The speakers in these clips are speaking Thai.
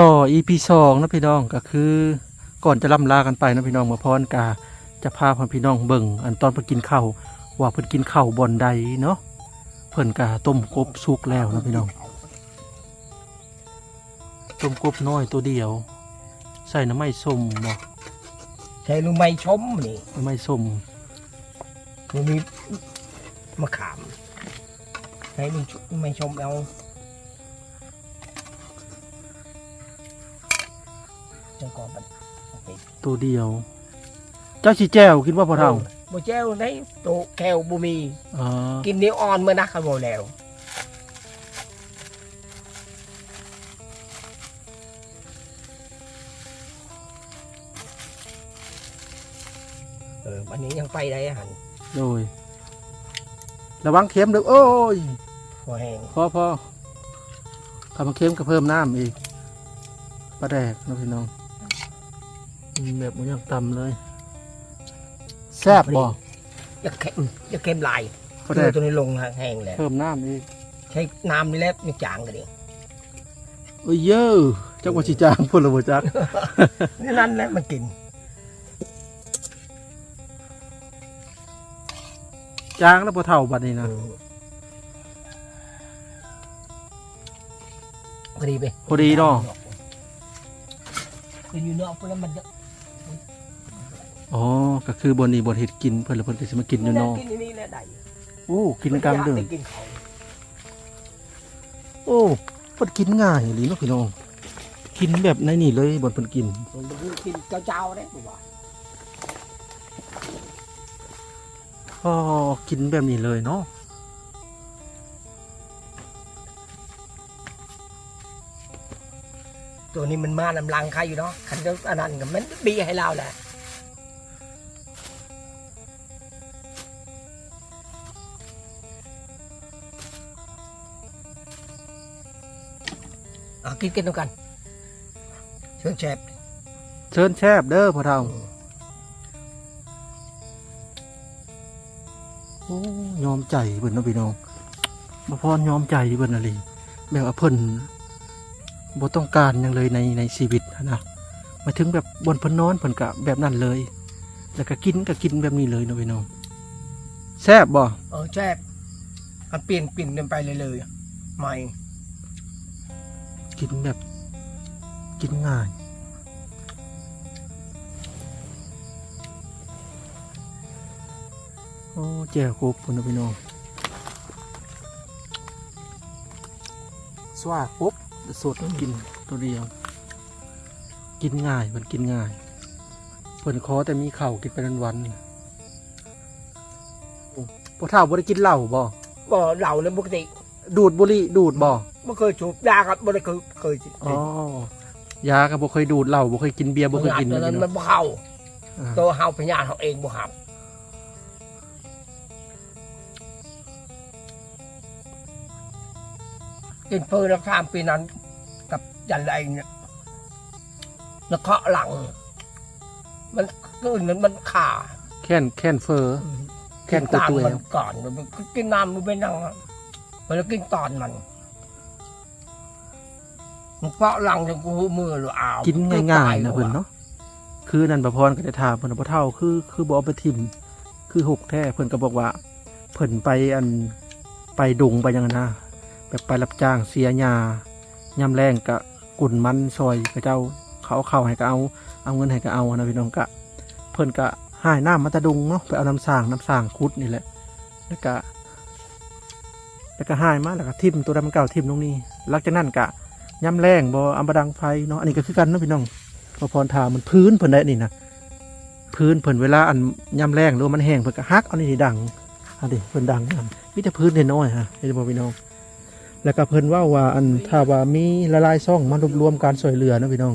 ต่อ EP สองนะพี่น้องก็คือก่อนจะล่ำลากันไปนะพี่น้องมาพรกาจะพาพ่อพี่น้องเบิ่งอันตอนเพิ่นกินข้าวว่าเพิ่นกินข้าวบอนใดเนาะเพิ่นกาต้มกบสุกแล้วนะพี่น้องต้มกบน้อยตัวเดียว ใส่น้ำไม้ส้มบ่ใช่ลูกไม้ชมนี่น้ำไม้ส้มมันมีมะขามใช้ลูกลูกไม้ชมเอา จังก่อนมันเอาไปตัวเดียว เจ้าสิแจ้วกินว่าพอเท่าบ่แจ้วได้โตแก้วบ่มี อ๋อกินนิ้วอ่อนเมื่อนะครับบ่แล้วเออวันนี้ยังไปได้อาหันโดยระวังเค็มเด้อโอ้ยพอแห้งพอพอคำว่าเค็มก็เพิ่มน้ำอีกปลาแดกนะพี่น้องอืม แบบมันยังต่ำเลย แซ่บบ่อย่าเค็มอย่าเค็มหลายปลาแดเกลือกตัวนี้ลงแห้งแล้วเพิ่มน้ำอีกใช้น้ำนี่แหละไม่จางกันดิโอ้ยเยอะจักว่าชิจางพุ่นละบ่จักนี่นั่นแหละมันกิน จางแล้วพอเท่าบัดนี้นะพอดีไปพอดีเนาะคืออยู่นอกแล้วมันจะ อ๋อ ก็คือบนนี้บนเห็ดกินเพิ่นละเพิ่นก็สิมากินอยู่เนอกกินนี่แหละได้โอ้กินกลางเดือนไม่กินเขาโอ้เพิ่นกินง่ายอีหลีเนาะพี่น้องกินแบบในนี่เลยบนเพิ่นกินผมไปกินเจ้าๆได้ผมว่าอ๋อกินแบบนี้เลยเนาะตัวนี้มันมาลำลังใครอยู่เนาะคันเดียวอันนั้นก็มันบีให้เราแหละ อากินกันด้วยกันเชิญแชฟเชิญแชบเด้อพ่อเฒ่าโอ้ยอมใจเพิ่นเนาะพี่น้องบ่พรยอมใจเพิ่นอะไรแบบว่าเพิ่นบ่ต้องการหยังเลยในในชีวิตหั้นนะหมายถึงแบบบนเพิ่นนอนเพิ่นก็แบบนั้นเลย แล้วก็กินก็กินแบบนี้เลยเนาะพี่น้องแซ่บบ่เออแชฟมันเปลี่ยนเปลี่ยนกันไปเลยเลยใหม่ กินแบบกินง่ายโอ้แจ่วกบพุ่นเนาะพี่น้องสว่าปุ๊บสดกินตัวเดียว กินง่ายมันกินง่ายเพิ่นขอแต่มีเข้ากินไปวันๆโอ้พ่อเฒ่าบ่ได้กินเหล้าบ่บ่เหล่าเลยปกติ ดูดบุหรี่ดูดบ่ไม่เคยสูบยาครับไม่ได้เคยเคยอ๋อยาก็บ่เคยดูดเหล้าบ่เคยกินเบียร์บ่เคยกินตอนเลนั้ยนเนาะมันบ่เข้าอ่าตัวเฮาพญาเขาเองบ่หับกินเพื่อรักษาปีนั้น กับยันไรเนี่ยแล้วเคาะหลัง มันก็นั้นมันขาแค่นแค่นเฟอร์แค่นกดตัวมัเอนงก่อนมันก็กินน้ำมันไปนั่งอะ มันแล้วกินตอนมันมันเคาะหลังจนกูหูมือหรืออ้าวกินง่ายๆนะตเพิ่นเนาะคือนั่นประพรก็ได้ถามเพิ่นว่าบ่เท่าคือ คือบ่เอาไปทิ่มคือหกแท้เพิ่นก็บอกว่า เพิ่นไปอันไปดงไปหยังนั้นนะแบบไปรับจ้างเสียหญ้ายามแรงก็กุ่นมันซอยกระเจ้าเขาเอาข้าวให้ก็เอาเอาเงินให้ก็เอานะพี่น้องก็เพิ่นก็หายน้ำมาตะดุงเนาะไปเอาน้ำสร้างน้ำสร้างคุดนี่แหละแล้วก็ แล้วก็หายมาแล้วก็ทิ่มตัวดำเก่าทิ่มตรงนี้หลังจากนั้นก็ย้ำแรงบ่อัมบดังไฟเนาะอันนี้ก็คือกันเนาะพี่น้องพอพรถามมันพื้นเพิ่นได้นี่นะพื้นเพิ่นเวลาอันย้ำแรงหรือว่ามันแห้งเพิ่นก็ฮักเอานี่ดังเอาดิเพิ่นดังมีแต่พื้นเน้อยฮะเห็นบ่พี่น้อง แล้วก็เพิ่นว่าว่าอันถ้าว่ามีละลายซ่องมารวบรวมการช่วยเหลือนะพี่น้อง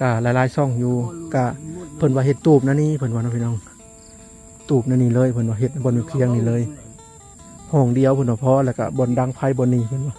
ก็ละลายซ่องอยู่ก็เพิ่นว่าเฮ็ดตูบนั่นนี่เพิ่นว่านะพี่น้อง ตูบนั่นนี่เลยเพิ่นว่าเฮ็ดบนเพียงนี่เลย ห้องเดียวพุ่นว่าพอแล้วก็บนดังไพ่บนนี้เพิ่นว่า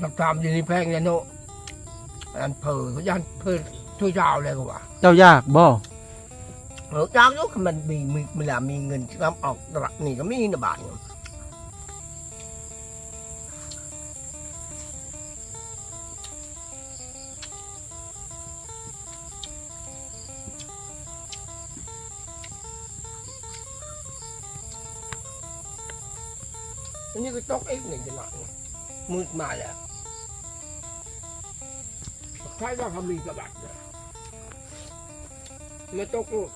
หลักฐานอยู่ในแพงเนี่ยโนอันเพอเขายันเพอช่วยเจ้าเลยก็ว่าเจ้ายากบ่เออจ้างยกมันมีมีเวลามีเงินทำออกตลาดนี่ก็มีนะบาทเนี่ยอันนี้ก็ตกเองหนึ่งจังหวะเนี่ยมืดมาแล้ว ใช่ว่าเขามีกระบะเนี่ยไม่ตกลูก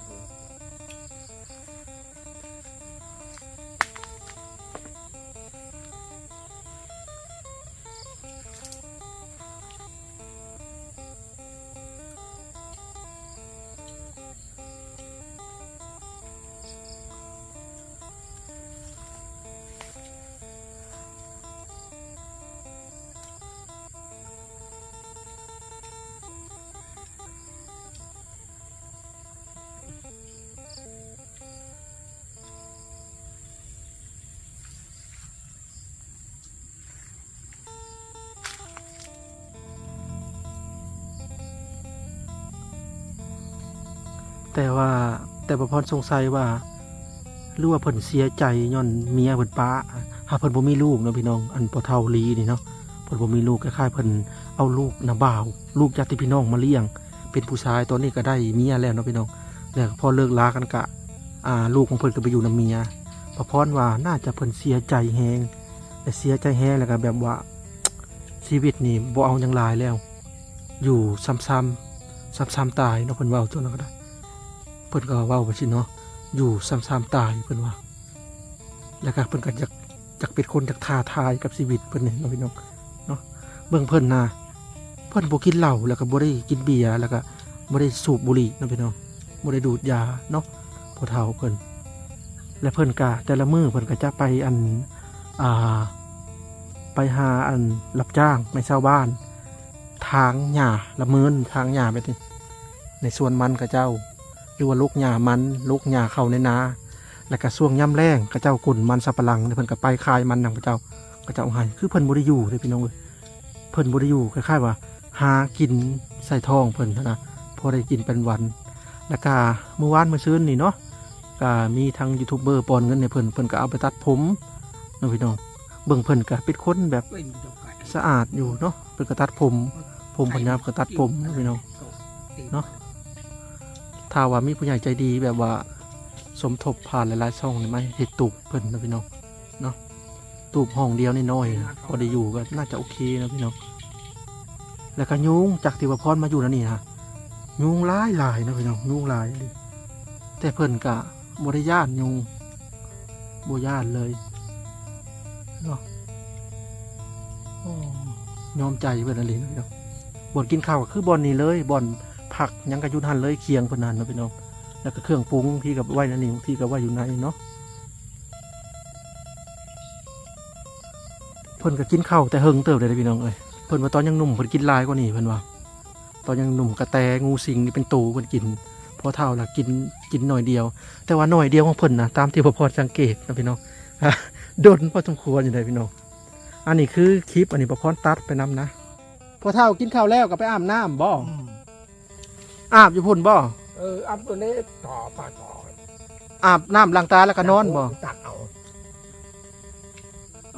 แต่ว่าแต่ประพรสงสัยว่าหรือว่าเพิ่นเสียใจย้อนเมียเพิ่นป้าหากเพิ่นบ่มีลูกเนาะพี่น้องอันพอเทาลีนี่เนาะเพิ่นบ่มีลูกคล้ายๆเพิ่นเอาลูกนาบ่าว ลูกญาติพี่น้องมาเลี้ยง เป็นผู้ชายตอนนี้ก็ได้เมียแล้วเนาะพี่น้องแล้วพอเลิกลากันกะอ่าลูกของเพิ่นก็ไปอยู่นำเมียประพรว่าน่าจะเพิ่นเสียใจแฮงแต่เสียใจแฮงแล้วก็แบบว่าชีวิตนี่บ่เอาหยังหลายแล้ว อยู่ซ้ำๆซ้ำๆตายเนาะเพิ่นเว้าตัวนั้นก็ได้ พิ่นก็ว้าไปสิเนาะอยู่ซ้ำๆตายเพิ่นว่า แล้วก็เพิ่นก็อยากอยากเป็นคนอยากท้าทายกับชีวิตเพิ่นนี่เนาะพี่น้องเนาะเบิ่งเพิ่นนะเพิ่นบ่กินเหล้าแล้วก็บ่ได้กินเบียร์แล้วก็บ่ได้สูบบุหรี่เนาะพี่น้องบ่ได้ดูดยาเนาะพอเฒ่าเพิ่นและเพิ่นก็แต่ละมื้อเพิ่นก็จะไปอันอ่าไปหาอันรับจ้างในชาวบ้าน ทางหญ้าละเมินทางหญ้าไปนี่ในสวนมันกับเจ้า หรือว่าลูกหญ้ามันลูกหญ้าเข้าในนา แล้วก็ช่วงย่ำแรงกระเจ้ากุ่นมันสับปะหลังเพิ่นก็ไปคายมันนำกระเจ้ากระเจ้าให้คือเพิ่นบ่ได้อยู่เลยพี่น้องเอ้ยเพิ่นบ่ได้อยู่คล้ายๆว่า หากินใส่ท้องเพิ่นนะพอได้กินเป็นวัน แล้วก็เมื่อวานเมื่อซื่นนี่เนาะก็มีทางยูทูบเบอร์ปอนเงินในเพิ่นเพิ่นก็เอาไปตัดผมเนาะพี่น้องเบิ่งเพิ่นก็เป็นคนแบบสะอาดอยู่เนาะเพิ่นก็ตัดผม ผมเพิ่นยามก็ตัดผมเนาะพี่น้องเนาะ ถ้าว่ามีผู้ใหญ่ใจดีแบบว่าสมทบผ่านหลายๆช่องนี่ไหมเห็ดตูบเพิ่นนะพี่น้องเนาะตูบห้องเดียวนี่น้อยนะพอได้อยู่ก็น่าจะโอเคนะพี่น้องแล้วก็ยุงจากที่ว่าพรมาอยู่นั่นนี่ฮะยุงหลายหลายนะพี่น้องยุงหลาย แต่เพิ่นกะบริญาตยุงบริญาตเลยเนาะยอมใจเพิ่นอะไรนะพี่น้องบ่อนกินข้าวก็คือบ่อนนี้เลยบ่อน ผักยังกระยุนหันเลยเคียงพนันนะพี่น้องแล้วก็เครื่องปรุงที่กับไว้นั่นนี่ที่กับไว้อยู่ในเนาะเพิ่นก็กินข้าวแต่เฮิงเติบเลยพี่น้องเอ้ยเพิ่นว่าตอนยังหนุ่มเพิ่นกินลายกว่านี้เพิ่นว่าตอนยังหนุ่มกระแตงูสิงนี่เป็นตูเพิ่นกินพอเท่าละกินกินหน่อยเดียว แต่ว่าหน่อยเดียวของเพิ่นนะตามที่พ่อพอสังเกตนะพี่น้องโดนพอสมควรอยู่เลยพี่น้องอันนี้คือคลิปอันนี้พ่อพรตัดไปนํนะพอเท่ากินข้าวแล้วก็ไปอาบน้ำบ่ อาบอยู่พุ่นบ่เอออัพตัวนี้ต่อป่าต่ออาบน้ำล้างตาแล้วก็นอนบ่ ตัดเอา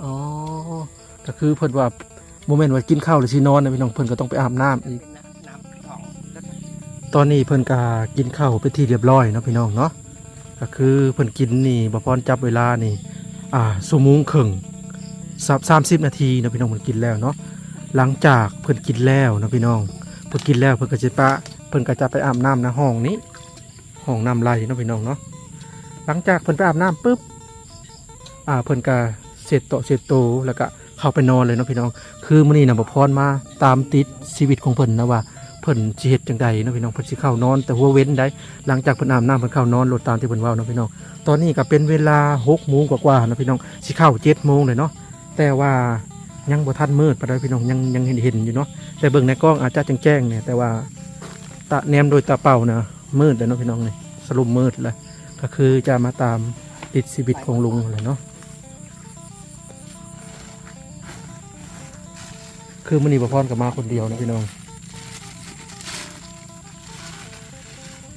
อ๋อก็คือเพิ่นว่าโมเมนต์ว่ากินข้าวหรือสินอนนะพี่น้องเพิ่นก็ต้องไปอาบน้ำอีก น้ำทองตอนนี้เพิ่นก็กินข้าวไปนที่เรียบร้อยเนาะพี่น้องเนาะก็คือเพิ่นกินนี่บ่พรจับเวลานี่ อ่าชั่วโมงครึ่งสามสิบนาทีเนาะพี่น้องเพิ่นกินแล้วเนาะหลังจากเพิ่นกินแล้วเนาะพี่น้องเพิ่นกินแล้วเพิ่นก็จะปะ เพิ่นก็จะไปอาบน้ำนะห้องนี้ห้องน้ำไหลเนาะพี่น้องเนาะหลังจากเพิ่นไปอาบน้ำปุ๊บอ่าเพิ่นก็เสร็จโตเสร็จโตแล้วก็เข้าไปนอนเลยเนาะพี่น้อง คือมื้อนี้น่ะบ่พรมาตามติดชีวิตของเพิ่นนะว่าเพิ่นสิเฮ็ดจังใดเนาะพี่น้องเพิ่นสิเข้านอนแต่หัวเว้นได้หลังจากเพิ่นอาบน้ำเพิ่นเข้านอนโลดตามที่เพิ่นเว้าเนาะพี่น้องตอนนี้ก็เป็นเวลา6โมงกว่าๆเนาะพี่น้องสิเข้า7โมงเลยเนาะแต่ว่ายังบ่ทันมืดปานใดพี่น้องยังยังเห็นเห็นอยู่เนาะแต่เบิ่งในกล้องอาจจะแจ้งๆเนี่ยแต่ว่า ตาแนมโดยตาเปล่านะมืดเลยเนาะพี่น้องนี่สรุปมืดเลยก็คือจะมาตามติดชีวิตของลุงเลยเนาะคือมันนี่ประพรกับมาคนเดียวนะพี่น้อง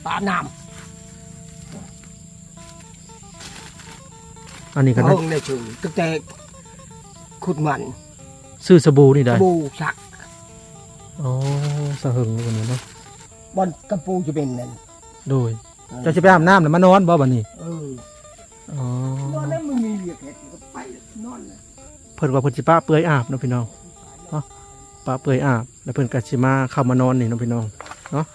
ปลาน้อันนี้ำก็เฮนะงในชื่อตั้งแต่ขุดมันซื้อสบู่นี่ได้บูชักอ๋อสะเหิงคนนี้เนาะ บอนกระปูจะเป็นนั่นโดยเจะจะไปอาบน้ำแล้วมานอนบ่บัดนี้เอออ๋อนอนแล้วมึงมีเวียกเห็ดก็ไปนอนเลยเพิ่นว่าเพิ่นสิป้าเปื่อยอาบเนาะพี่น้องเนาะป้าเปื่อยอาบ แล้วเพิ่นก็สิมาเข้ามานอนนี่เนาะพี่น้องเนาะ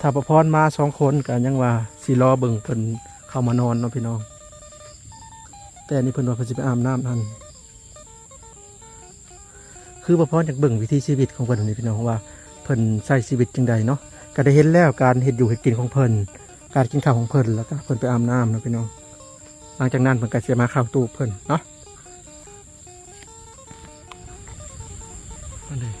ถ้าประพรมาสองคนก็ยังว่าสิรอเบิ่งเพิ่นเข้ามานอนเนาะพี่น้อง แต่อันนี้เพิ่นว่าเพิ่นสิไปอาบน้ำนั่น คือประพรอยากเบิ่งวิถีชีวิตของเพิ่นนี่พี่น้องว่าเพิ่นใช้ชีวิตจังใดเนาะก็ได้เห็นแล้วการเฮ็ดอยู่เฮ็ดกินของเพิ่นการกินข้าวของเพิ่นแล้วก็เพิ่นไปอาบน้ำเนาะพี่น้องหลังจากนั้นเพิ่นก็สิมาเข้าตู้เพิ่นเนาะอันนี้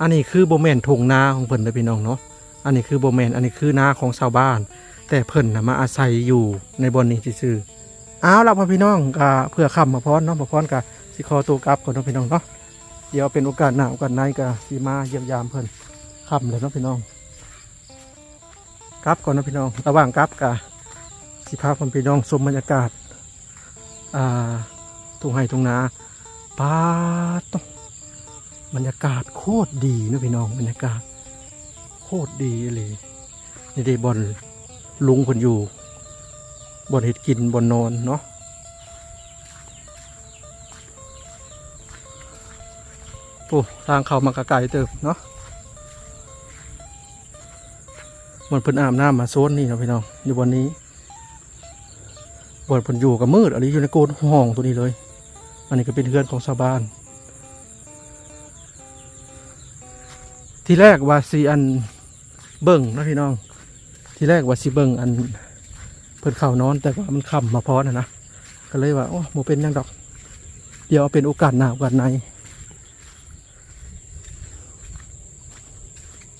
อันนี้คือโบแมนทงนาของเพิ่นเด้อพี่น้องเนาะ อันนี้คือโบแมนอันนี้คือนาของชาวบ้าน แต่เพิ่นนะมาอาศัยอยู่ในบอนนี้ซื่อๆ เอาละพ่อพี่น้องก็เพื่อคำมาพรเนาะมาพรก็สิขอตัวกลับก่อนเนาะพี่น้องเนาะเดี๋ยวเป็นโอกาสหน้าโอกาสในก็สีมาเยี่ยมยามเพิ่นคำเลยเนาะพี่น้องกลับก่อนเนาะพี่น้อง ระหว่างกลับกะสิพาผมพี่น้องชมบรรยากาศอ่าทุ่งไห่ทุ่งนาป้าต้องบรรยากาศโคตรดีนะพี่น้องบรรยากาศ โคตรดีเลยนี่ได้บอลลุงคนอยู่ บอลเห็ดกินบอลนอนเนาะโอ้ทางเขามากระไก่เติบเนาะมันเพิ่นอาบน้ำมาโซนนี่นะพี่น้องอยู่บนนี้บนเพิ่นอยู่กับมืดอันนี้อยู่ในโกนห้องตัวนี้เลย อันนี้ก็เป็นเรือนของชาวบ้าน ที่แรกว่าสีอันเบิ่งนะพี่น้อง ที่แรกว่าสีเบิ่งอัน พิ่นเข้านอนแต่ว่ามันค่ำมาพอนะนะก็เลยว่าโอ้โมเป็นยังดอก เดี๋ยวเอาเป็นโอกาสหน้าโอกาสใน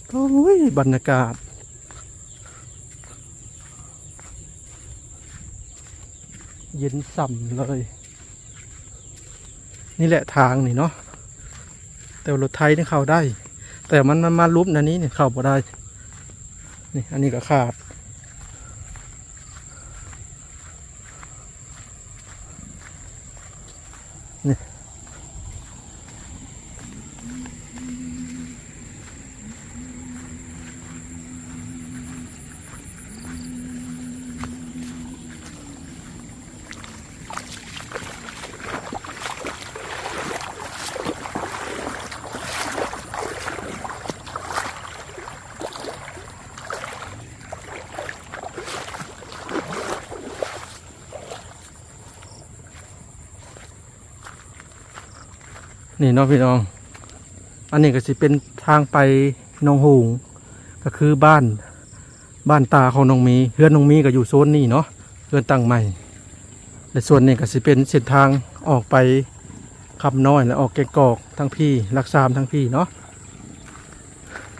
โอ้ยบรรยากาศเย็นส่ำเลย นี่แหละทางนี่เนาะแต่รถไทยนี่เข้าได้ แต่มันมันมาลุบนะนี้เนี่ยเข้าบ่ได้ นี่อันนี้ก็ขาด Yeah. นี่เนาะพี่น้อง อันนี้ก็สิเป็นทางไปนองหูงก็คือบ้านบ้านตาของน้องมีเฮือนน้องมีก็อยู่โซนนี้เนาะเฮือนตั้งใหม่และส่วนนี้ก็สิเป็นเส้นทางออกไปคำน้อยและออกแกงกอกทั้งพี่รักษามทั้งพี่เนาะ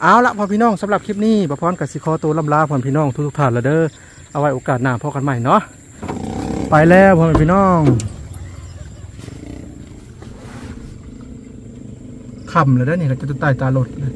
เอาละพ่อพี่น้องสำหรับคลิปนี้ประพรกับสิคอตัวลำลาพ่อพี่น้องทุกๆท่านละเด้อเอาไว้โอกาสหน้าพอกันใหม่เนาะไปแล้วพ่อพี่น้อง คำเล้วเด้นี่เราจะตายตาหลดเลย